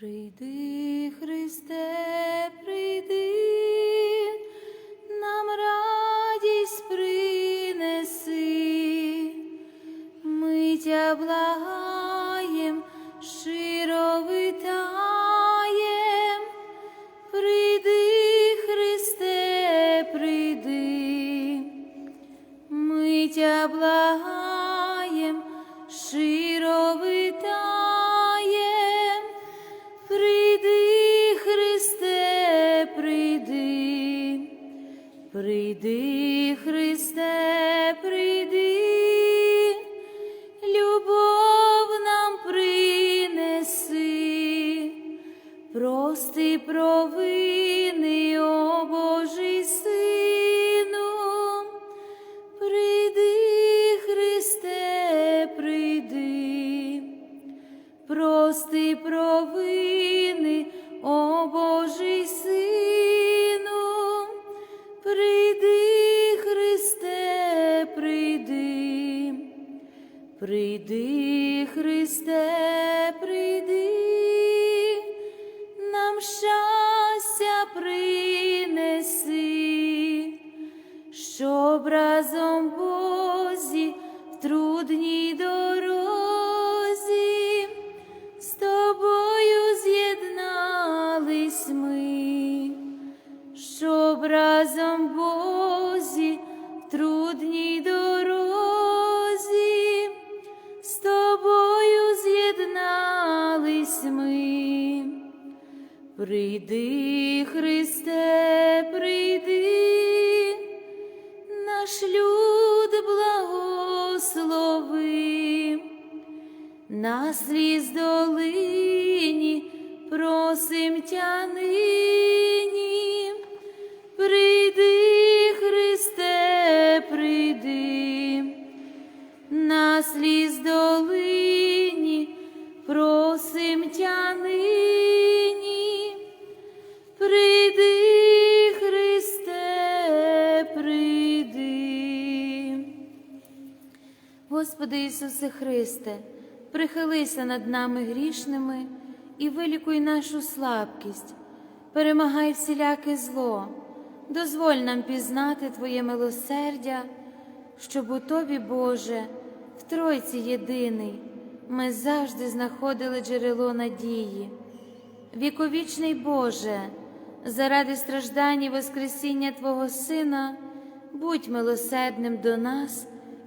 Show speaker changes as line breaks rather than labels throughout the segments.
Прийди, Христе, прийди, прийди, Христе, прийди, з'єднались ми. Прийди, Христе, прийди, наш люд благослови, на сліз долині просим тя Господи Ісусе Христе, прихилися над нами грішними і вилікуй нашу слабкість, перемагай всіляке зло, дозволь нам пізнати Твоє милосердя, щоб у Тобі, Боже, в Тройці єдиний, ми завжди знаходили джерело надії. Віковічний Боже, заради страждань і Воскресіння Твого Сина, будь милосердним до нас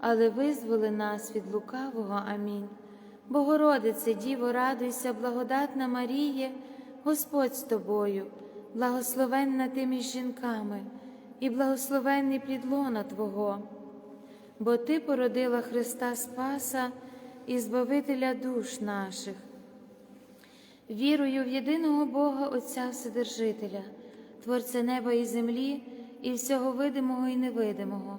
але визволи нас від лукавого. Амінь. Богородице, Діво, радуйся, благодатна Маріє, Господь з тобою, благословенна ти між жінками, і благословенний плід лона Твого, бо Ти породила Христа Спаса і Збавителя душ наших. Вірую в єдиного Бога Отця Вседержителя, Творця неба і землі, і всього видимого і невидимого,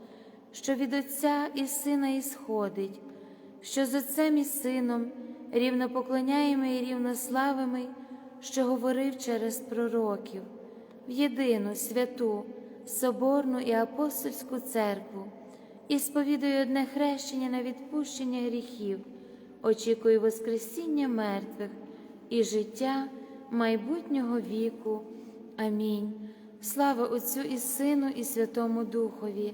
що від Отця і Сина ісходить, що з Отцем і Сином рівно поклоняємо і рівно славимо, що говорив через пророків, в єдину святу, соборну і апостольську церкву і сповідую одне хрещення на відпущення гріхів, очікую Воскресіння мертвих і життя майбутнього віку. Амінь. Слава Отцю і Сину, і Святому Духові,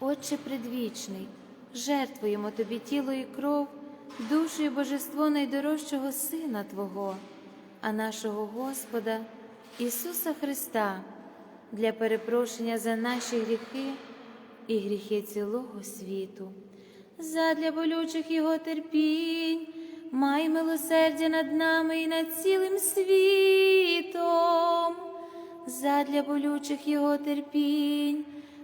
Отче предвічний, жертвуємо Тобі тіло і кров, душу і божество найдорожчого Сина Твого, а нашого Господа Ісуса Христа для перепрошення за наші гріхи і гріхи цілого світу. Задля болючих Його терпінь, май милосердя над нами і над цілим світом. Задля болючих Його терпінь,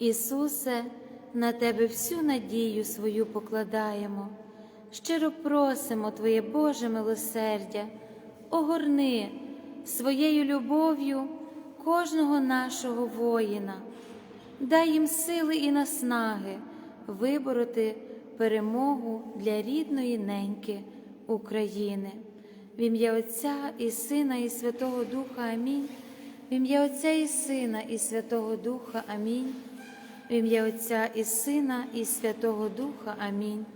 Ісусе, на Тебе всю надію свою покладаємо, щиро просимо Твоє Боже милосердя, огорни своєю любов'ю кожного нашого воїна, дай їм сили і наснаги вибороти перемогу для рідної неньки України. В ім'я Отця і Сина, і Святого Духа Амінь. В ім'я Отця і Сина, і Святого Духа Амінь. В ім'я Отця і Сина, і Святого Духа Амінь.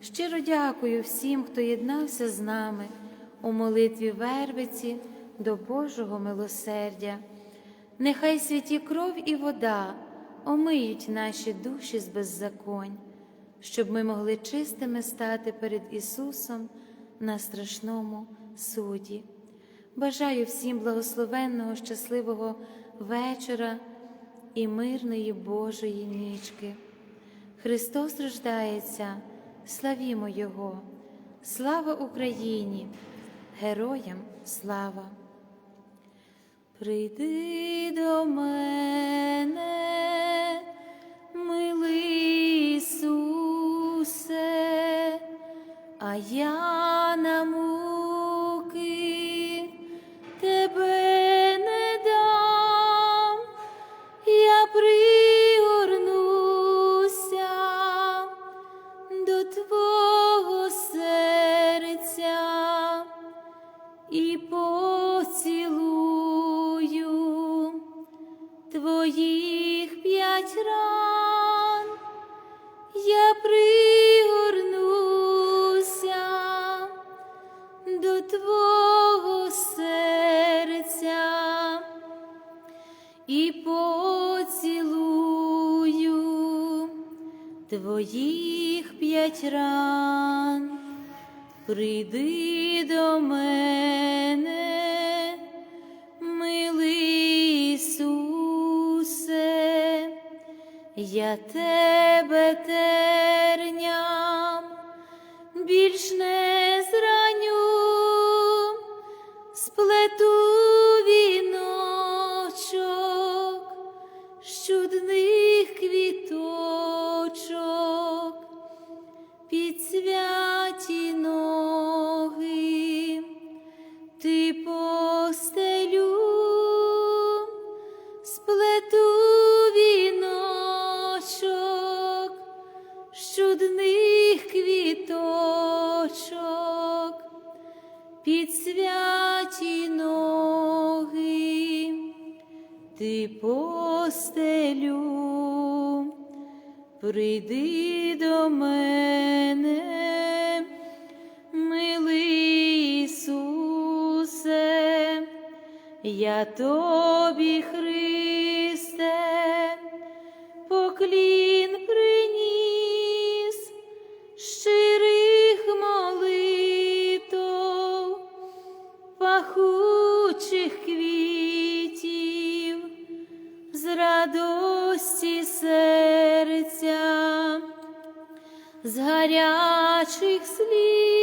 Щиро дякую всім, хто єднався з нами у молитві Вервиці до Божого милосердя. Нехай святі кров і вода омиють наші душі з беззаконь, щоб ми могли чистими стати перед Ісусом на страшному суді. Бажаю всім благословенного, щасливого вечора і мирної Божої нічки. Христос рождається, славімо Його, слава Україні, героям слава! Прийди до мене, милий Ісусе, а я і я тебе терням більш не зраню, сплету чудних квіточок під святі ноги. Ти постелю, прийди до мене, милий я тобі, Христе, пахучих квітів, з радості серця, з гарячих сліз,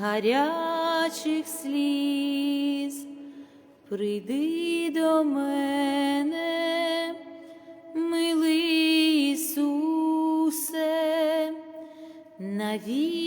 гарячих сліз, прийди до мене, милий Ісусе, навіки